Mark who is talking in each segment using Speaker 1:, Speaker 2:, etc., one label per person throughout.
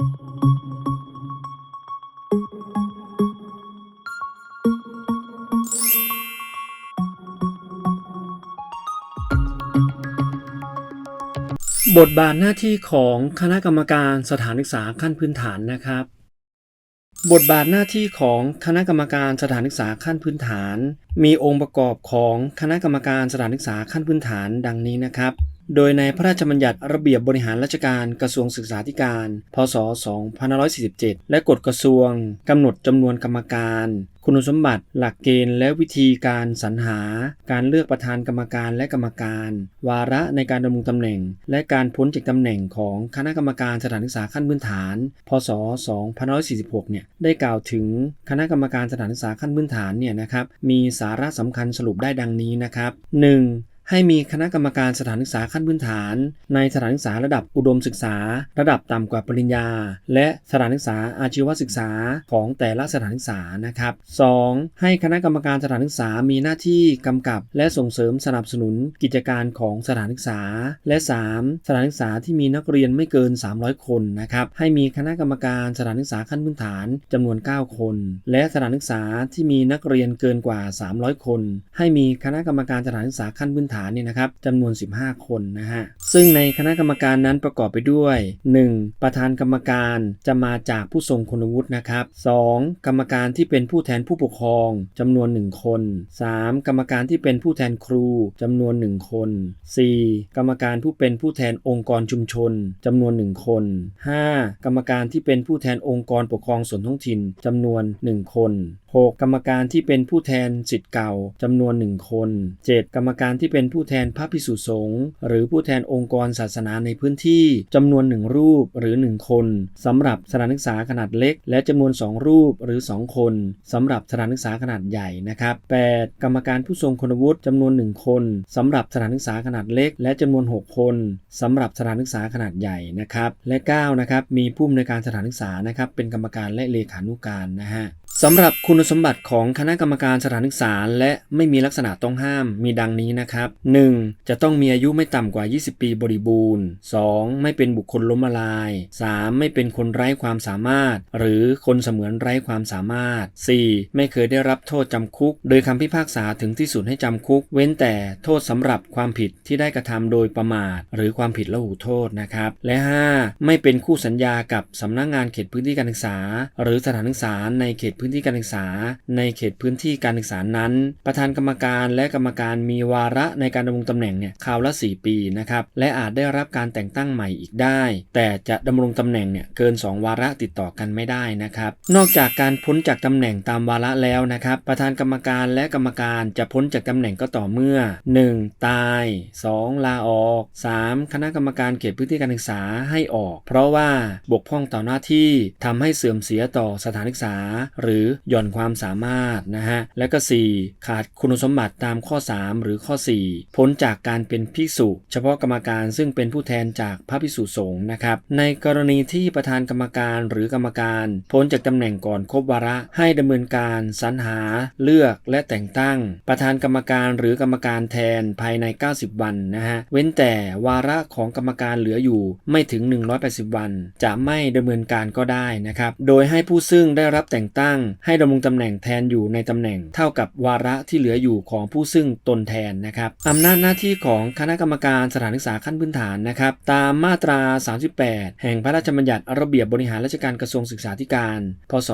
Speaker 1: บทบาทหน้าที่ของคณะกรรมการสถานศึกษาขั้นพื้นฐานนะครับ บทบาทหน้าที่ของคณะกรรมการสถานศึกษาขั้นพื้นฐาน มีองค์ประกอบของคณะกรรมการสถานศึกษาขั้นพื้นฐานดังนี้นะครับ โดยในพระราชบัญญัติระเบียบบริหารราชการกระทรวงศึกษาธิการ พศ 2547 และกฎกระทรวงกำหนดจำนวนกรรมการ คุณสมบัติหลักเกณฑ์และวิธีการสรรหา การเลือกประธานกรรมการและกรรมการ วาระในการดำรงตำแหน่ง และการพ้นจากตำแหน่งของคณะกรรมการสถานศึกษาขั้นพื้นฐาน พศ 2546 เนี่ยได้กล่าวถึงคณะกรรมการสถานศึกษาขั้นพื้นฐานเนี่ยนะครับมีสาระสำคัญสรุปได้ดังนี้นะครับ 1. ให้มีคณะกรรมการสถานศึกษาขั้นพื้นฐาน ในสถานศึกษาระดับอุดมศึกษา ระดับต่ำกว่าปริญญา และสถานศึกษาอาชีวศึกษาของแต่ละสถานศึกษานะครับ 2. ให้คณะกรรมการสถานศึกษามีหน้าที่กำกับ และส่งเสริมสนับสนุนกิจการของสถานศึกษา และ 3. สถานศึกษาที่มีนักเรียนไม่เกิน 300 คนนะครับให้มีคณะกรรมการสถานศึกษาขั้นพื้นฐานจำนวน 9 คน และสถานศึกษาที่มีนักเรียนเกินกว่า 300 คน ให้มีคณะกรรมการสถานศึกษาขั้นพื้นฐานเนี่ยนะครับจำนวน 15 คนนะฮะซึ่งในคณะกรรมการนั้นประกอบไปด้วย 1. ประธานกรรมการจะมาจากผู้ทรงคุณวุฒินะครับ 2. กรรมการที่เป็นผู้แทนผู้ปกครองจำนวน 1 คน 3. กรรมการที่เป็นผู้แทนครูจำนวน 1 คน 4. กรรมการผู้เป็นผู้แทนองค์กรชุมชนจำนวน 1 คน 5. กรรมการที่เป็นผู้แทนองค์กรปกครองส่วนท้องถิ่นจำนวน 1 คน 6. กรรมการที่เป็นผู้แทนสิทธิ์เก่าจำนวน 1 คน 7. กรรมการที่เป็นผู้แทนพระภิกษุสงฆ์หรือผู้แทนองค์กรศาสนาในพื้นที่จำนวน 1 รูปหรือ 1 คนสำหรับสถานศึกษาขนาดเล็ก และจำนวน 2 รูปหรือ 2 คนสำหรับสถานศึกษาขนาดใหญ่นะครับ 8. กรรมการผู้ทรงคุณวุฒิจำนวน 1 คนสำหรับสถานศึกษาขนาดเล็ก และจำนวน 6 คนสำหรับสถานศึกษาขนาดใหญ่นะครับและ 9 นะครับมีผู้อำนวยการสถานศึกษานะครับเป็นกรรมการและเลขานุการนะฮะ สำหรับคุณสมบัติของคณะกรรมการสถานศึกษา และไม่มีลักษณะต้องห้ามมีดังนี้นะครับ 1. จะต้องมีอายุไม่ต่ำกว่า 20 ปีบริบูรณ์ 2. ไม่เป็นบุคคลล้มละลาย 3. ไม่เป็นคนไร้ความสามารถ หรือคนเสมือนไร้ความสามารถ 4. ไม่เคยได้รับโทษจำคุก โดยคำพิพากษาถึงที่สุดให้จำคุก เว้นแต่โทษสำหรับความผิดที่ได้กระทำโดยประมาท หรือความผิดละหูโทษนะครับ และ 5. ไม่เป็นคู่สัญญากับสำนักงงานเขตพื้นที่การศึกษา หรือสถานศึกษาในเขตพื้นที่การศึกษา ในเขตพื้นที่การศึกษานั้น ประธานกรรมการและกรรมการมีวาระในการดำรงตำแหน่งเนี่ยคราวละ 4 ปีนะครับและอาจได้รับการแต่งตั้งใหม่อีกได้ แต่จะดำรงตำแหน่งเนี่ยเกิน 2 วาระติดต่อกันไม่ได้นะครับนอกจากการพ้นจากตำแหน่งตามวาระแล้วนะครับประธานกรรมการและกรรมการจะพ้นจากตำแหน่งก็ต่อเมื่อ 1. ตาย 2. ลาออก 3. คณะกรรมการเขตพื้นที่การศึกษาให้ออก เพราะว่าบกพร่องต่อหน้าที่ทำให้เสื่อมเสียต่อสถานศึกษา หรือหย่อนความสามารถนะฮะและก็ 4. ขาดคุณสมบัติตามข้อ 3 หรือข้อ 4 พ้นจากการเป็นภิกษุ เฉพาะกรรมการซึ่งเป็นผู้แทนจากพระภิกษุสงฆ์นะครับในกรณีที่ประธานกรรมการหรือกรรมการพ้นจากตำแหน่งก่อนครบวาระให้ดำเนินการสรรหา เลือกและแต่งตั้ง ประธานกรรมการหรือกรรมการแทนภายใน 90 วันนะฮะเว้นแต่วาระของกรรมการเหลืออยู่ไม่ถึง 180 วัน จะไม่ดำเนินการก็ได้นะครับโดยให้ผู้ซึ่งได้รับแต่งตั้งให้ดำรงตำแหน่งแทนอยู่ในตำแหน่ง เท่ากับวาระที่เหลืออยู่ของผู้ซึ่งตนแทนนะครับอำนาจหน้าที่ของคณะกรรมการสถานศึกษาขั้นพื้นฐานนะครับตามมาตรา 38 แห่งพระราชบัญญัติระเบียบบริหารราชการกระทรวงศึกษาธิการ พศ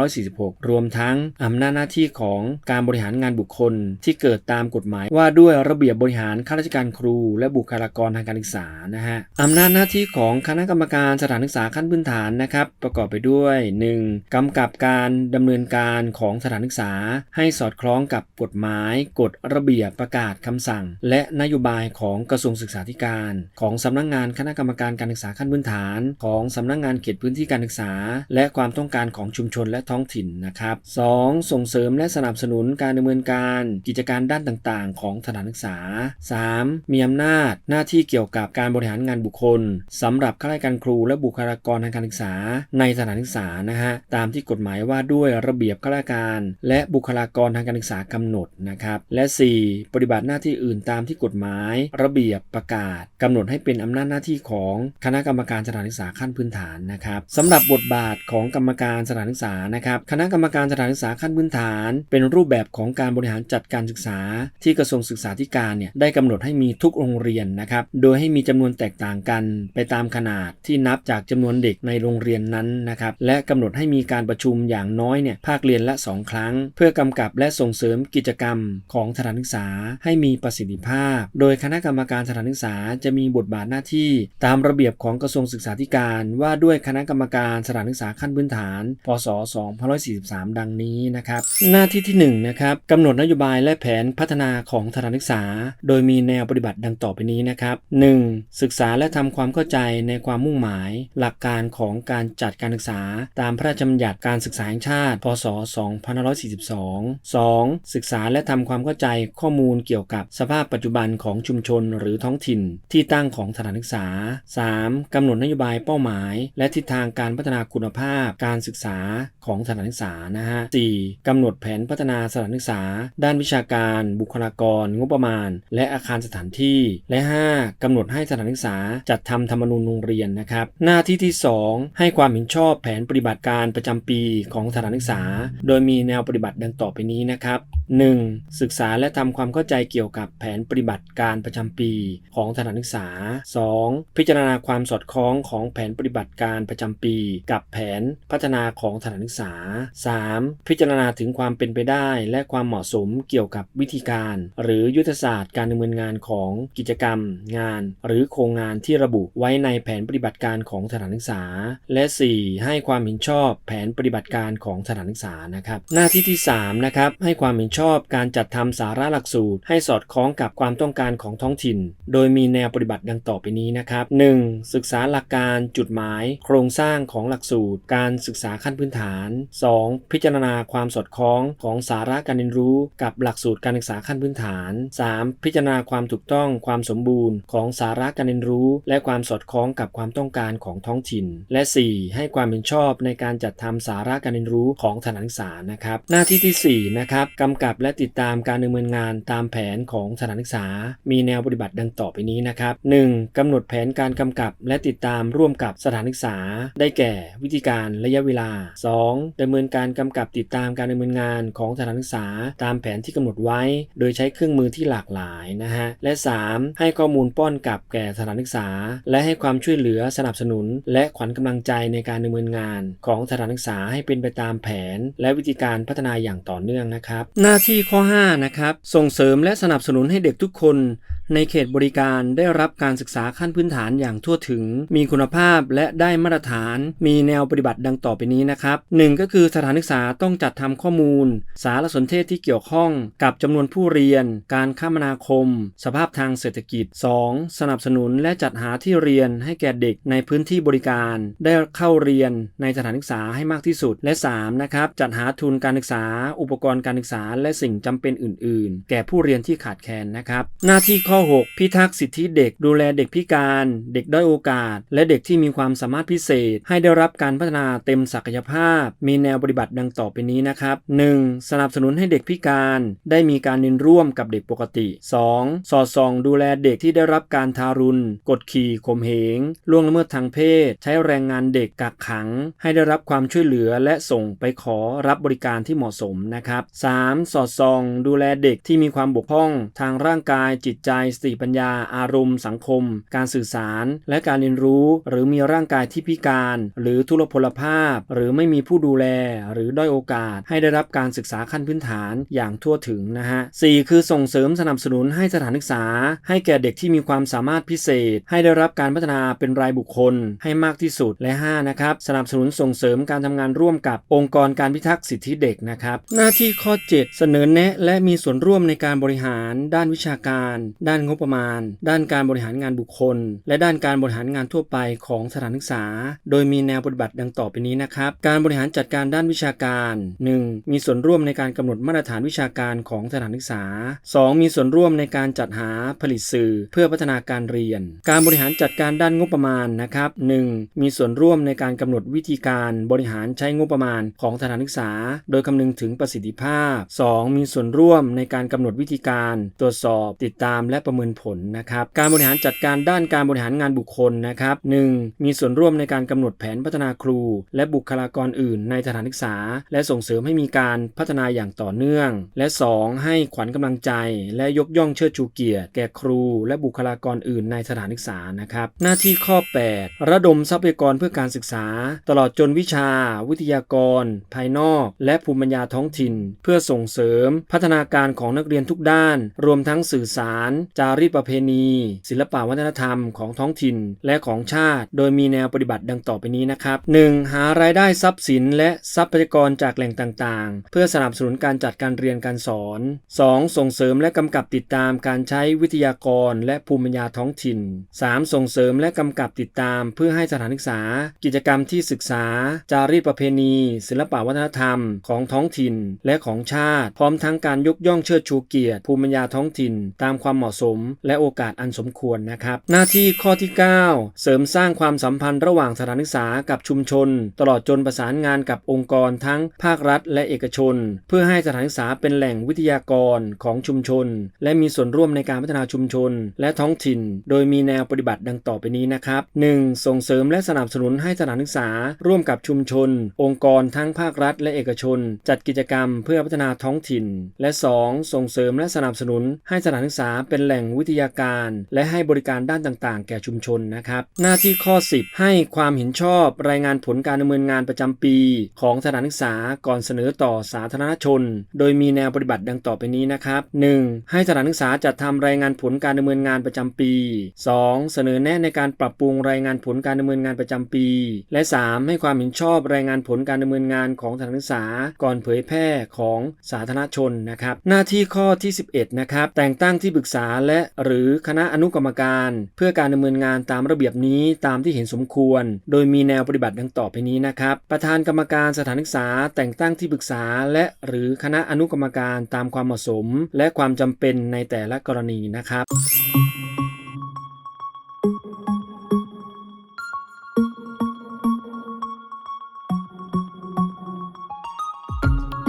Speaker 1: 2546 รวมทั้งอำนาจหน้าที่ของการบริหารงานบุคคลที่เกิดตามกฎหมายว่าด้วยระเบียบบริหารข้าราชการครู และบุคลากรทางการศึกษานะฮะอำนาจหน้าที่ของคณะกรรมการสถานศึกษาขั้นพื้นฐานนะครับประกอบไปด้วย 1. กำกับการดำเนินการของสถานศึกษา ให้สอดคล้องกับกฎหมาย กฎระเบียบประกาศคำสั่ง และนโยบายของกระทรวงศึกษาธิการ ของสำนักงงานคณะกรรมการการศึกษาขั้นพื้นฐาน ของสำนักงงานเขตพื้นที่การศึกษา และความต้องการของชุมชนและท้องถิ่นนะครับ 2. ส่งเสริมและสนับสนุนการดำเนินการกิจการด้านต่างๆ ของสถานศึกษา 3. มีอำนาจหน้าที่เกี่ยวกับการบริหารงานบุคคลสำหรับข้าราชการครูและบุคลากรทางการศึกษา ในสถานศึกษานะฮะตามที่กฎหมายว่าด้วยระเบียบข้าราชการ และบุคลากรทางการศึกษากำหนดนะครับ และ 4. ปฏิบัติหน้าที่อื่นตามที่กฎหมาย ระเบียบประกาศกำหนดให้เป็นอำนาจหน้าที่ของคณะกรรมการสถานศึกษาขั้นพื้นฐานนะครับสำหรับบทบาทของกรรมการสถานศึกษานะครับ คณะกรรมการสถานศึกษาขั้นพื้นฐาน เป็นรูปแบบของการบริหารจัดการศึกษา ที่กระทรวงศึกษาธิการเนี่ยได้กำหนดให้มีทุกโรงเรียนนะครับ โดยให้มีจำนวนแตกต่างกัน ไปตามขนาดที่นับจากจำนวนเด็กในโรงเรียนนั้นนะครับ และกำหนดให้มีการประชุมอย่างน้อยเนี่ยภาคเรียนละ 2 ครั้ง เพื่อกำกับและส่งเสริมกิจกรรมของสถานศึกษาให้มีประสิทธิภาพ โดยคณะกรรมการสถานศึกษาจะมีบทบาทหน้าที่ ตามระเบียบของกระทรวงศึกษาธิการ ว่าด้วยคณะกรรมการสถานศึกษาขั้นพื้นฐาน พศ 2543 ดังนี้นะครับ หน้าที่ที่1นะครับกำหนดนโยบายและแผนพัฒนาของสถานศึกษา โดยมีแนวปฏิบัติดังต่อไปนี้นะครับ 1. ศึกษาและทำความเข้าใจในความมุ่งหมาย หลักการของการจัดการศึกษา ตามพระราชบัญญัติการศึกษาแห่งชาติ พศ 2542 2. ศึกษาและทำความเข้าใจข้อมูลเกี่ยวกับสภาพปัจจุบันของชุมชนหรือท้องถิ่น ที่ตั้งของสถานศึกษา 3. กำหนดนโยบายเป้าหมาย และทิศทางการพัฒนาคุณภาพการศึกษาของสถานศึกษานะฮะ 4. กำหนดแผนพัฒนาสถานศึกษา ด้านวิชาการ บุคลากร งบประมาณ และอาคารสถานที่ และ 5. กำหนดให้สถานศึกษาจัดทำธรรมนูญโรงเรียนนะครับ หน้าที่ที่ 2 ให้ความเห็นชอบแผนปฏิบัติการประจำปีของสถานศึกษา โดยมีแนวปฏิบัติดังต่อไปนี้นะครับ 1. ศึกษาและทำความเข้าใจเกี่ยวกับแผนปฏิบัติการประจำปีของสถานศึกษา 2. พิจารณาความสอดคล้องของแผนปฏิบัติการประจำปี กับแผนพัฒนาของสถานศึกษา 3. พิจารณาถึงความเป็นไปได้และความเหมาะสมเกี่ยวกับวิธีการ หรือยุทธศาสตร์การดำเนินงานของกิจกรรม งาน หรือโครงงานที่ระบุไว้ในแผนปฏิบัติการของสถานศึกษา และ 4. ให้ความเห็นชอบแผนปฏิบัติการของสถานศึกษานะครับ หน้าที่ที่3นะครับให้ความเห็นชอบการจัดทำสาระหลักสูตร ให้สอดคล้องกับความต้องการของท้องถิ่น โดยมีแนวปฏิบัติดังต่อไปนี้นะครับ 1. ศึกษาหลักการจุดหมาย โครงสร้างของหลักสูตร การศึกษาขั้นพื้นฐาน 2. พิจารณาความสอดคล้องของสาระการเรียนรู้ กับหลักสูตรการศึกษาขั้นพื้นฐาน 3. พิจารณาความถูกต้องความสมบูรณ์ ของสาระการเรียนรู้ และความสอดคล้องกับความต้องการของท้องถิ่น และ 4. ให้ความเห็นชอบในการจัดทำสาระการเรียนรู้ของสถานศึกษานะครับ หน้าที่ที่4นะครับกำกับและติดตามการดำเนินงานตามแผนของสถานศึกษา มีแนวปฏิบัติดังต่อไปนี้นะครับ 1. กำหนดแผนการกำกับและติดตามร่วมกับสถานศึกษา ได้แก่วิธีการระยะเวลา 2. ดำเนินการกำกับติดตามการดำเนินงานของสถานศึกษา ตามแผนที่กำหนดไว้ โดยใช้เครื่องมือที่หลากหลายนะฮะ และ 3. ให้ข้อมูลป้อนกับแก่สถานศึกษา และให้ความช่วยเหลือสนับสนุน และขวัญกำลังใจในการดำเนินงานของสถานศึกษาให้เป็นไปตามแผน และวิธีการพัฒนาอย่างต่อเนื่องนะครับ หน้าที่ข้อ 5 นะครับ ส่งเสริมและสนับสนุนให้เด็กทุกคน ในเขตบริการได้รับการศึกษาขั้นพื้นฐานอย่างทั่วถึง มีคุณภาพและได้มาตรฐาน มีแนวปฏิบัติดังต่อไปนี้นะครับ 1. ก็คือสถานศึกษาต้องจัดทำข้อมูล สารสนเทศที่เกี่ยวข้องกับจำนวนผู้เรียน การคมนาคม สภาพทางเศรษฐกิจ 2. สนับสนุนและจัดหาที่เรียนให้แก่เด็กในพื้นที่บริการ ได้เข้าเรียนในสถานศึกษาให้มากที่สุด และ 3. นะครับจัดหาทุนการศึกษา อุปกรณ์การศึกษา และสิ่งจำเป็นอื่น ๆ แก่ผู้เรียนที่ขาดแคลนนะครับ หน้าที่ข้อ6 พิทักษ์สิทธิเด็ก ดูแลเด็กพิการ เด็กด้อยโอกาส และเด็กที่มีความสามารถพิเศษ ให้ได้รับการพัฒนาเต็มศักยภาพ มีแนวปฏิบัติดังต่อไปนี้นะครับ 1. สนับสนุนให้เด็กพิการ ได้มีการเรียนร่วมกับเด็กปกติ 2. สอดส่องดูแลเด็กที่ได้รับการทารุณ กดขี่ข่มเหง ล่วงละเมิดทางเพศ ใช้แรงงานเด็กกักขัง ให้ได้รับความช่วยเหลือและส่งไปขอรับบริการที่เหมาะสมนะครับ 3. สอดส่อง ดูแลเด็กที่มีความบกพร่อง ทางร่างกายจิตใจสติปัญญา อารมณ์ สังคม การสื่อสาร และการเรียนรู้ หรือมีร่างกายที่พิการ หรือทุรพลภาพ หรือไม่มีผู้ดูแล หรือด้อยโอกาส ให้ได้รับการศึกษาขั้นพื้นฐานอย่างทั่วถึงนะฮะ 4. คือส่งเสริมสนับสนุนให้สถานศึกษา ให้แก่เด็กที่มีความสามารถพิเศษ ให้ได้รับการพัฒนาเป็นรายบุคคล ให้มากที่สุดและ 5. นะครับ สนับสนุนส่งเสริมการทำงานร่วมกับองค์กรการพิทักษ์สิทธิเด็กนะครับ หน้าที่ข้อ 7 เสนอแนะ และมีส่วนร่วมในการบริหาร ด้านวิชาการ ด้านานงบประมาณ ด้านการบริหารงานบุคคล และด้านการบริหารงานทั่วไปของสถานศึกษา โดยมีแนวปฏิบัติดังต่อไปนี้นะครับ การบริหารจัดการด้านวิชาการ 1. มีส่วนร่วมในการกำหนดมาตรฐานวิชาการของสถานศึกษา 2. มีส่วนร่วมในการจัดหาผลิตสื่อ เพื่อพัฒนาการเรียน การบริหารจัดการด้านงบประมาณนะครับ 1. มีส่วนร่วมในการกำหนดวิธีการบริหารใช้งบประมาณของสถานศึกษา โดยคำนึงถึงประสิทธิภาพ 2. มีส่วนร่วมในการกำหนดวิธีการ ตรวจสอบ ติดตามและประเมินผลนะครับ การบริหารจัดการด้านการบริหารงานบุคคลนะครับ 1. มีส่วนร่วมในการกำหนดแผนพัฒนาครู และบุคลากรอื่นในสถานศึกษา และส่งเสริมให้มีการพัฒนาอย่างต่อเนื่อง และ 2. ให้ขวัญกำลังใจ และยกย่องเชิดชูเกียรติ แก่ครู และบุคลากรอื่นในสถานศึกษานะครับ หน้าที่ข้อ 8 ระดมทรัพยากรเพื่อการศึกษา ตลอดจนวิชา วิทยากร ภายนอก และภูมิปัญญาท้องถิ่น เพื่อส่งเสริม พัฒนาการของนักเรียนทุกด้าน รวมทั้งสื่อสารจารีตประเพณี ศิลปวัฒนธรรมของท้องถิ่นและของชาติ โดยมีแนวปฏิบัติดังต่อไปนี้นะครับ 1. หารายได้ทรัพย์สินและทรัพยากรจากแหล่งต่างๆ เพื่อสนับสนุนการจัดการเรียนการสอน 2. ส่งเสริมและกำกับติดตามการใช้วิทยากร และภูมิปัญญาท้องถิ่น 3. ส่งเสริมและกำกับติดตามเพื่อให้สถานศึกษา กิจกรรมที่ศึกษา จารีตประเพณี ศิลปวัฒนธรรมของท้องถิ่นและของชาติ พร้อมทั้งการยกย่องเชิดชูเกียรติภูมิปัญญาท้องถิ่น ตามความเหมาะสมและโอกาสอันสมควรนะครับ หน้าที่ข้อที่ 9 เสริมสร้างความสัมพันธ์ระหว่างสถานศึกษากับชุมชน ตลอดจนประสานงานกับองค์กรทั้งภาครัฐ และเอกชน เพื่อให้สถานศึกษาเป็นแหล่งวิทยากรของชุมชน และมีส่วนร่วมในการพัฒนาชุมชน และท้องถิ่น โดยมีแนวปฏิบัติดังต่อไปนี้นะครับ 1. ส่งเสริมและสนับสนุนให้สถานศึกษา ร่วมกับชุมชน องค์กรทั้งภาครัฐ และเอกชน จัดกิจกรรมเพื่อพัฒนาท้องถิ่น และ 2. ส่งเสริมและสนับสนุนให้สถานศึกษาเป็นแหล่งวิทยาการ และให้บริการด้านต่างๆ แก่ชุมชนนะครับ หน้าที่ข้อ 10 ให้ความเห็นชอบรายงานผลการดำเนินงานประจำปี ของสถานศึกษาก่อนเสนอต่อสาธารณชน โดยมีแนวปฏิบัติดังต่อไปนี้นะครับ 1. ให้สถานศึกษาจัดทำรายงานผลการดำเนินงานประจำปี 2. เสนอแนะในการปรับปรุงรายงานผลการดำเนินงานประจำปี และ 3. ให้ความเห็นชอบรายงานผลการดำเนินงานของสถานศึกษาก่อนเผยแพร่ของสาธารณชนนะครับ หน้าที่ข้อที่ 11 นะครับ แต่งตั้งที่ปรึกษาและหรือคณะอนุกรรมการ เพื่อการดำเนินงานตามระเบียบนี้ตามที่เห็นสมควร โดยมีแนวปฏิบัติดังต่อไปนี้นะครับ ประธานกรรมการสถานศึกษา แต่งตั้งที่ปรึกษา และหรือคณะอนุกรรมการตามความเหมาะสม และความจำเป็นในแต่ละกรณีนะครับ